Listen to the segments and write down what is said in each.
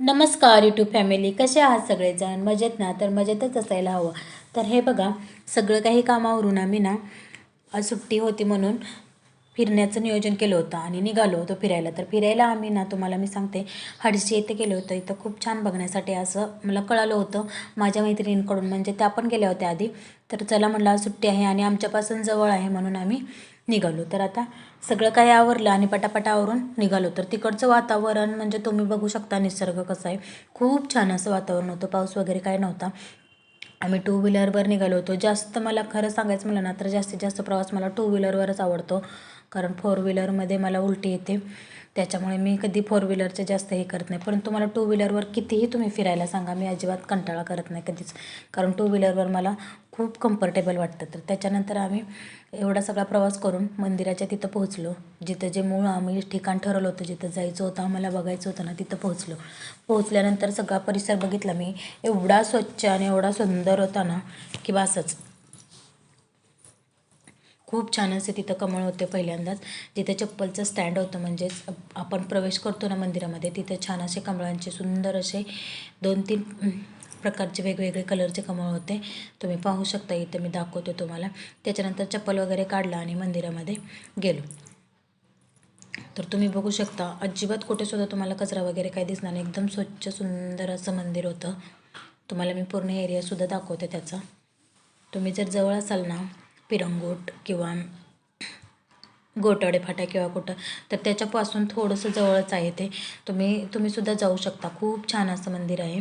नमस्कार YouTube family कसे आहात सगळेजण? मजेत ना? तर मजेतच असायला हवं. तर हे बघा सगळं काही कामावरून आम्ही ना सुट्टी होती म्हणून फिरण्याचं नियोजन केलं होतं आणि निघालो होतो फिरायला. तर फिरायला आम्ही ना तुम्हाला मी सांगते हडशी येथे गेलो होतो. इथं खूप छान बघण्यासाठी असं मला कळालं होतं. माझ्या मैत्रिणींकडून म्हणजे त्या पण गेल्या होत्या आधी. तर चला म्हटलं सुट्टी आहे आणि आमच्यापासून जवळ आहे म्हणून आम्ही निघालो. तर आता सगळं काही आवरलं आणि पटापटा आवरून निघालो. तर तिकडचं वातावरण म्हणजे तुम्ही बघू शकता निसर्ग कसा आहे. खूप छान असं वातावरण होतं. पाऊस वगैरे काय नव्हता. आम्ही टू व्हीलरवर निघालो होतो. जास्त मला खरं सांगायचं म्हणलं ना तर जास्तीत जास्त प्रवास मला टू व्हीलरवरच आवडतो. कारण फोर व्हीलरमध्ये मला उलटी येते. त्याच्यामुळे मी कधी फोर व्हीलरचे जास्त हे करत नाही. परंतु मला टू व्हीलरवर कितीही तुम्ही फिरायला सांगा मी अजिबात कंटाळा करत नाही कधीच. कारण टू व्हीलरवर मला खूप कम्फर्टेबल वाटतं. तर त्याच्यानंतर आम्ही एवढा सगळा प्रवास करून मंदिराच्या तिथं पोहोचलो. जिथं जे मूळ आम्ही ठिकाण ठरवलं होतं जिथं जायचं होतं आम्हाला बघायचं होतं ना तिथं पोहोचलो. पोहोचल्यानंतर सगळा परिसर बघितला मी. एवढा स्वच्छ आणि एवढा सुंदर होता ना की बासच. खूप छान असे तिथं कमळ होते पहिल्यांदाच. जिथे चप्पलचं स्टँड होतं म्हणजेच आपण प्रवेश करतो ना मंदिरामध्ये तिथे छान असे कमळांचे सुंदर असे दोन तीन प्रकारचे वेगवेगळे कलरचे कमळ होते. तुम्ही पाहू शकता इथं मी दाखवते तुम्हाला. त्याच्यानंतर चप्पल वगैरे काढला आणि मंदिरामध्ये गेलो. तर तुम्ही बघू शकता अजिबात कुठेसुद्धा तुम्हाला कचरा वगैरे काही दिसणार नाही. एकदम स्वच्छ सुंदर असं मंदिर होतं. तुम्हाला मी पूर्ण एरियासुद्धा दाखवते त्याचा. तुम्ही जर जवळ असाल ना पिरंगूट किंवा गोटवडे फाटा किंवा कुठं तर त्याच्यापासून थोडंसं जवळच आहे ते. तुम्ही तुम्हीसुद्धा जाऊ शकता. खूप छान असं मंदिर आहे.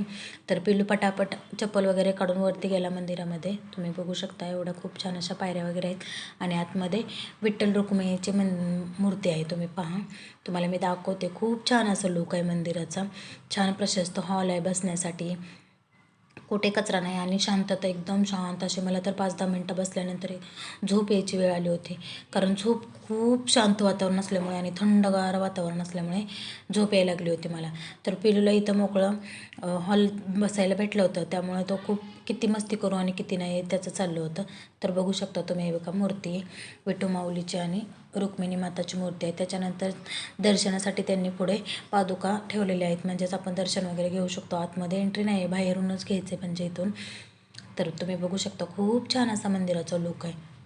तर पिल्लू पटापट चप्पल वगैरे काढून वरती गेला मंदिरामध्ये. तुम्ही बघू शकता एवढ्या खूप छान अशा पायऱ्या वगैरे आहेत. आणि आतमध्ये विठ्ठल रुक्मिणीची मन मूर्ती आहे. तुम्ही पहा. तुम्हाला मी दाखवते. खूप छान असं लुक आहे मंदिराचा. छान प्रशस्त हॉल आहे बसण्यासाठी. कुठे कचरा नाही आणि शांतता एकदम शांत. असे मला तर पाच दहा मिनटं बसल्यानंतर झोप यायची वेळ आली होती. कारण झोप खूप शांत वातावरण असल्यामुळे आणि थंडगार वातावरण असल्यामुळे झोप यायला लागली होती मला. तर पिलूला इथं मोकळं हॉल बसायला भेटलं होतं. त्यामुळे तो खूप किती मस्ती करू आणि किती नाही त्याचं चाललं होतं. तर बघू शकता तुम्ही हे बघा मूर्ती विठू माऊलीची आणि रुक्मिणी माताची मूर्ती आहे. त्याच्यानंतर दर्शनासाठी त्यांनी पुढे पादुका ठेवलेल्या आहेत. म्हणजेच आपण दर्शन वगैरे घेऊ शकतो. आतमध्ये एंट्री नाही आहे. बाहेरूनच घ्यायचे म्हणजे इथून. तर तुम्ही बघू शकता. खूप छान असा मंदिराचा लुक आहे.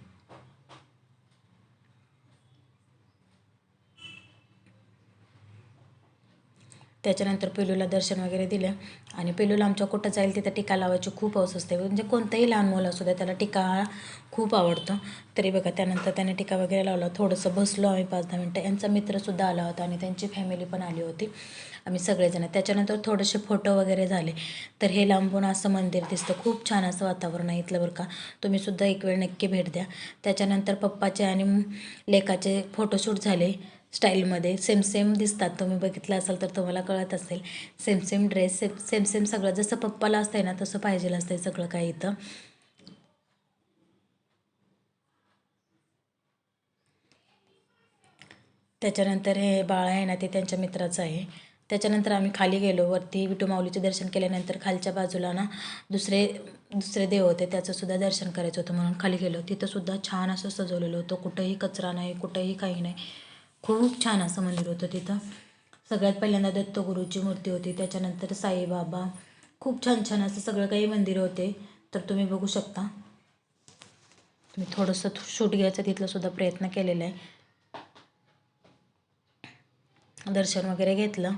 त्याच्यानंतर पेलूला दर्शन वगैरे दिलं. आणि पेलूला आमच्या कुठं जाईल तिथं टिका लावायची खूप हौस असते. म्हणजे कोणतंही लहान मुलं असू द्या त्याला टिका खूप आवडतो. तरी बघा त्यानंतर त्याने टिका वगैरे लावला. थोडंसं बसलो आम्ही पाच दहा मिनटं. यांचा मित्रसुद्धा आला होता आणि त्यांची फॅमिली पण आली होती. आम्ही सगळेजण. त्याच्यानंतर थोडेसे फोटो वगैरे झाले. तर हे लांबून असं मंदिर दिसतं. खूप छान असं वातावरण आहे इथलं बरं का. तुम्हीसुद्धा एक वेळ नक्की भेट द्या. त्याच्यानंतर पप्पाचे आणि लेकाचे फोटोशूट झाले. स्टाईलमध्ये. सेम सेम दिसतात. तुम्ही बघितलं असाल तर तुम्हाला कळत असेल. Same same dress same same same सगळं. जसं पप्पाला असतंय ना तसं पाहिजेलं असतंय सगळं काही इथं. त्याच्यानंतर हे बाळ आहे ना ते त्यांच्या मित्राचं आहे. त्याच्यानंतर आम्ही खाली गेलो. वरती विटू माऊलीचे दर्शन केल्यानंतर खालच्या बाजूला ना दुसरे दुसरे देव होते. त्याचंसुद्धा दर्शन करायचं होतं म्हणून खाली गेलो. तिथंसुद्धा छान असं सजवलेलं होतं. कुठंही कचरा नाही कुठंही काही नाही. खूप छान असं मंदिर होतं तिथं. सगळ्यात पहिल्यांदा दत्तगुरूची मूर्ती होती त्याच्यानंतर साईबाबा. खूप छान छान असं सगळं काही मंदिर होते. तर तुम्ही बघू शकता. तुम्ही थोडंसं शूट घ्यायचं तिथलं सुद्धा प्रयत्न केलेला आहे. दर्शन वगैरे घेतलं.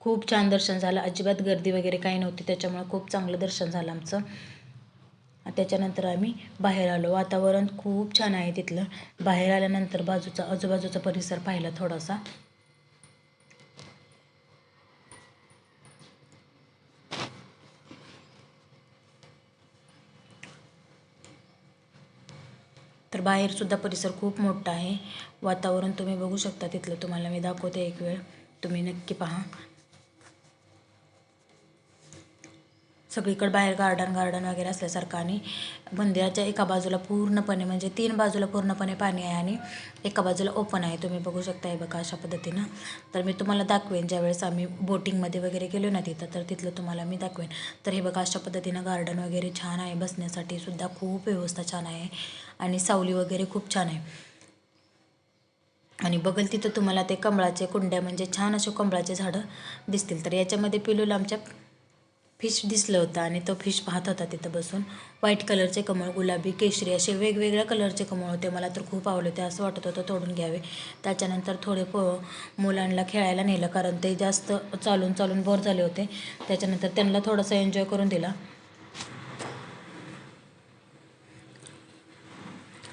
खूप छान दर्शन झालं. अजिबात गर्दी वगैरे काही नव्हती त्याच्यामुळे खूप चांगलं दर्शन झालं आमचं. त्याच्यानंतर आम्ही बाहेर आलो. वातावरण खूप छान आहे तिथलं. बाहेर आल्यानंतर बाजूचा आजूबाजूचा परिसर पाहिला थोडासा. तर बाहेरसुद्धा परिसर खूप मोठा आहे. वातावरण तुम्ही बघू शकता तिथलं. तुम्हाला मी दाखवते एक वेळ. तुम्ही नक्की पहा. सगळीकडे बाहेर गार्डन गार्डन वगैरे असल्यासारखं आणि मंदिराच्या एका बाजूला पूर्णपणे म्हणजे तीन बाजूला पूर्णपणे पाणी आहे आणि एका बाजूला ओपन आहे. तुम्ही बघू शकता हे बघा अशा पद्धतीनं. तर मी तुम्हाला दाखवेन ज्यावेळेस आम्ही बोटिंगमध्ये वगैरे गेलो ना तिथं तर तिथलं तुम्हाला मी दाखवेन. तर हे बघा अशा पद्धतीनं गार्डन वगैरे छान आहे बसण्यासाठी सुद्धा खूप व्यवस्था छान आहे आणि सावली वगैरे खूप छान आहे. आणि बघल तिथं तुम्हाला ते कमळाचे कुंड्या म्हणजे छान असे कमळाचे झाडं दिसतील. तर याच्यामध्ये पिलूला आमच्या फिश दिसलं होतं आणि तो फिश पाहत होता तिथं बसून. व्हाईट कलरचे कमळ गुलाबी केशरी असे वेगवेगळ्या कलरचे कमळ होते. मला तर खूप आवडले होते. असं वाटत होतं तोडून घ्यावे. त्याच्यानंतर थोडे प मुलांना खेळायला नेलं. कारण ते जास्त चालून चालून बोर झाले होते. त्याच्यानंतर त्यांना थोडंसं एन्जॉय करून दिला.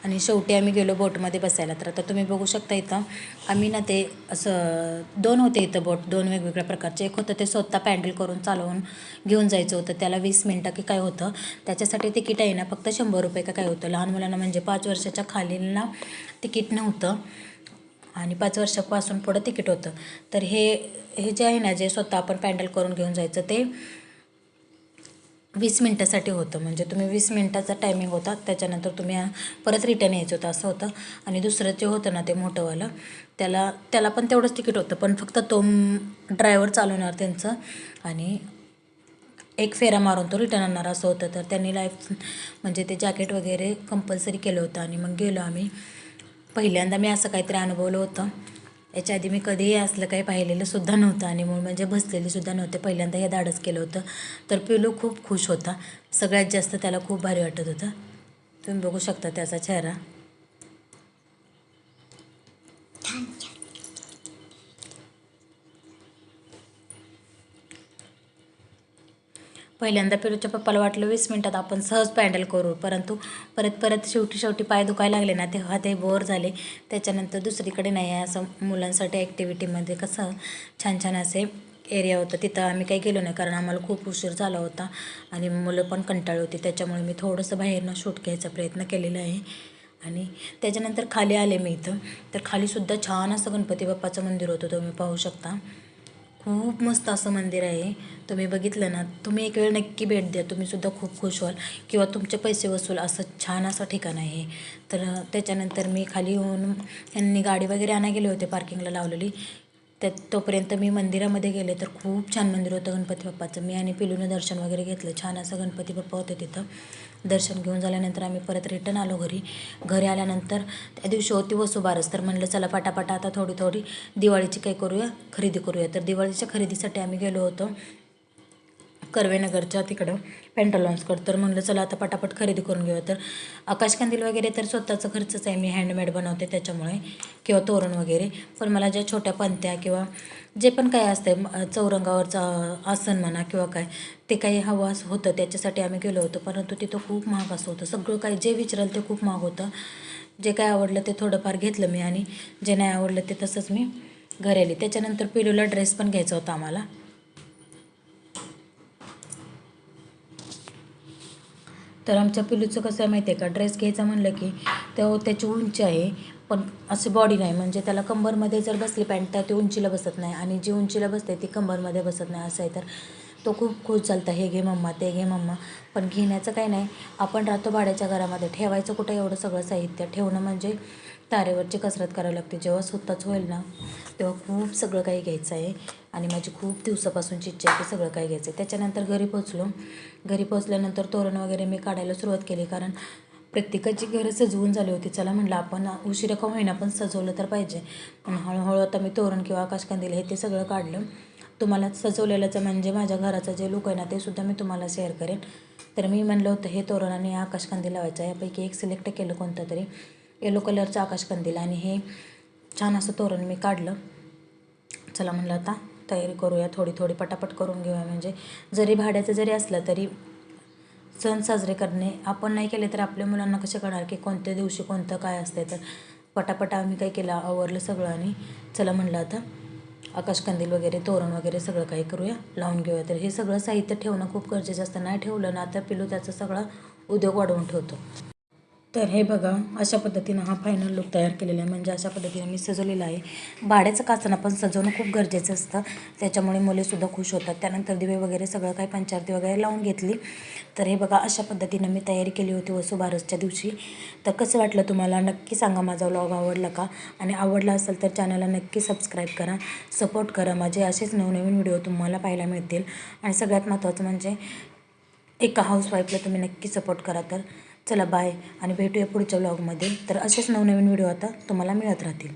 आणि शेवटी आम्ही गेलो बोटमध्ये बसायला. तर आता तुम्ही बघू शकता इथं आम्ही ना ते असं दोन होते इथं बोट दोन वेगवेगळ्या प्रकारचे. एक होतं ते स्वतः पॅन्डल करून चालवून घेऊन जायचं होतं. त्याला वीस मिनटं की काय होतं त्याच्यासाठी तिकीट आहे ना फक्त शंभर रुपये का काय होतं. लहान मुलांना म्हणजे पाच वर्षाच्या खालींना तिकीट नव्हतं आणि पाच वर्षापासून पुढं तिकीट होतं. तर हे हे जे आहे ना जे स्वतः आपण पॅन्डल करून घेऊन जायचं ते वीस मिनटासाठी होतं. म्हणजे तुम्ही वीस मिनटाचा टायमिंग होता त्याच्यानंतर तुम्ही परत रिटर्न यायचं होतं असं होतं. आणि दुसरं जे होतं ना ते मोठंवालं त्याला त्याला पण तेवढंच तिकीट होतं. पण फक्त तो ड्रायव्हर चालवणार त्यांचं आणि एक फेरा मारून तो रिटर्न आणणार असं होतं. तर त्यांनी लाईफ म्हणजे ते जॅकेट वगैरे कंपल्सरी केलं होतं. आणि मग गेलो आम्ही. पहिल्यांदा मी असं काहीतरी अनुभवलं होतं. याच्या आधी मी कधीही असलं काही पाहिलेलं सुद्धा नव्हतं आणि मूळ म्हणजे बसलेली सुद्धा नव्हते. पहिल्यांदा हे धाडस केलं होतं. तर पिलू खूप खुश होता. सगळ्यात जास्त त्याला खूप भारी वाटत होतं. तुम्ही बघू शकता त्याचा चेहरा. पहिल्यांदा पिलूच्या पप्पाला वाटलं वीस मिनटात आपण सहज पॅन्डल करू परंतु परत परत शेवटी शेवटी पाय दुखायला लागले ना तेव्हा ते बोर झाले. त्याच्यानंतर दुसरीकडे नाही आहे असं मुलांसाठी ॲक्टिव्हिटीमध्ये कसं छान छान असे एरिया होतं. तिथं आम्ही काही गेलो नाही कारण आम्हाला खूप उशीर झाला होता आणि मुलं पण कंटाळी होती. त्याच्यामुळे मी थोडंसं बाहेरनं शूट घ्यायचा प्रयत्न केलेला आहे. आणि त्याच्यानंतर खाली आले मी इथं. तर खालीसुद्धा छान असं गणपती बाप्पाचं मंदिर होतं तुम्ही पाहू शकता. खूप मस्त असं मंदिर आहे. तुम्ही बघितलं ना तुम्ही एक वेळ नक्की भेट द्या. तुम्हीसुद्धा खूप खुश व्हाल. किंवा तुमचे पैसे वसूल असं छान असं ठिकाण आहे. तर त्याच्यानंतर मी खाली येऊन यांनी गाडी वगैरे आणा गेले होते पार्किंगला लावलेली. त्या तोपर्यंत मी मंदिरामध्ये गेले तर खूप छान मंदिर होतं गणपती बाप्पाचं. मी आणि पिलूनं दर्शन वगैरे घेतलं. छान असं गणपती बाप्पा होते तिथं. दर्शन घेऊन झाल्यानंतर आम्ही परत रिटर्न आलो घरी. घरी आल्यानंतर त्या दिवशी होती वसुबारस तर म्हणलं चला पटापटा आता थोडी थोडी दिवाळीची काही करूया खरेदी करूया. तर दिवाळीच्या खरेदीसाठी आम्ही गेलो होतो. कर्वेनगरच्या तिकडं पेंटालॉन्सकडं तर म्हणलं चला आता पटापट खरेदी करून घेऊया. तर आकाशकंदील वगैरे तर स्वतःचा खर्चच आहे. मी हँडमेड बनवते त्याच्यामुळे किंवा तोरण वगैरे. पण मला ज्या छोट्या पंत्या किंवा जे पण काही असतं चौरंगावरचं आसन म्हणा किंवा काय ते काही हवं असं होतं त्याच्यासाठी आम्ही गेलो होतो. परंतु तिथं खूप महाग असं होतं. सगळं काही जे विचाराल ते खूप महाग होतं. जे काय आवडलं ते थोडंफार घेतलं मी आणि जे नाही आवडलं ते तसंच मी घरी आली त्याच्यानंतर पिलूला ड्रेस पण घ्यायचा होता आम्हाला. तर आमच्या पिलूचं कसं आहे माहिती आहे का? ड्रेस घ्यायचा म्हणलं की तो त्याची उंची आहे पण अशी बॉडी नाही. म्हणजे त्याला कंबरमध्ये जर बसली पॅन्ट तर ती उंचीला बसत नाही. आणि जी उंचीला बसते ती कंबरमध्ये बसत नाही. असं आहे. तर तो खूप खुश चालता हे घे मम्मा ते घे मम्मा. पण घेण्याचं काही नाही. आपण राहतो भाड्याच्या घरामध्ये. ठेवायचं कुठं एवढं सगळं साहित्य? ठेवणं म्हणजे तारेवरची कसरत करावी लागते. जेव्हा स्वतःच होईल ना तेव्हा खूप सगळं काही घ्यायचं आहे. आणि माझी खूप दिवसापासूनची इच्छा आहे की सगळं काही घ्यायचं आहे. त्याच्यानंतर घरी पोचलो घरी पोचल्यानंतर तोरण वगैरे मी काढायला सुरुवात केली. कारण प्रत्येकाची घरं सजवून झाली होती. चला म्हटलं आपण उशिरा का होईना पण सजवलं तर पाहिजे. पण हळूहळू आता मी तोरण किंवा आकाशकंदील हे ते सगळं काढलं. तुम्हाला सजवलेलंच म्हणजे माझ्या घराचं जे लुक आहे ना ते सुद्धा मी तुम्हाला शेअर करेन. तर मी म्हणलं होतं हे तोरण आणि आकाशकंदी लावायचं यापैकी एक सिलेक्ट केलं कोणतं तरी. येलो कलरचं आकाशकंदील आणि हे छान असं तोरण मी काढलं. चला म्हणलं आता तयारी करूया थोडी थोडी पटापट करून घेऊया. म्हणजे जरी भाड्याचं जरी असलं तरी सण साजरे करणे आपण नाही केले तर आपल्या मुलांना कसे कळणार की कोणत्या दिवशी कोणतं काय असते तर पटापट आम्ही काय केलं आवरलं सगळं आणि चला म्हणलं आता. आकाशकंदील वगैरे तोरण वगैरे सगळं काही करूया लावून घेऊया. तर हे सगळं साहित्य ठेवणं खूप गरजेचं असतं. नाही ठेवलं ना तर पिलू त्याचा सगळा उद्योग वाढवून ठेवतो. तर हे बघा अशा पद्धतीनं हा फायनल लुक तयार केलेला आहे. म्हणजे अशा पद्धतीनं मी सजवलेला आहे. भाड्याचं काचणं पण सजवणं खूप गरजेचं असतं. त्याच्यामुळे मुलेसुद्धा खुश होतात. त्यानंतर दिवे वगैरे सगळं काही पंचारती वगैरे लावून घेतली. तर हे बघा अशा पद्धतीनं मी तयारी केली होती वसुबारसच्या दिवशी. तर कसं वाटलं तुम्हाला? नक्की सांगा माझा व्लॉग आवडला का? आणि आवडला असेल तर चॅनलला नक्की सबस्क्राईब करा. सपोर्ट करा. माझे असेच नवनवीन व्हिडिओ तुम्हाला पाहायला मिळतील. आणि सगळ्यात महत्त्वाचं म्हणजे एका हाऊसवाईफला तुम्ही नक्की सपोर्ट करा तर. चला बाय आणि भेटूया पुढच्या व्लॉगमध्ये तर असेच नवनवीन व्हिडिओ आता तुम्हाला मिळत राहतील.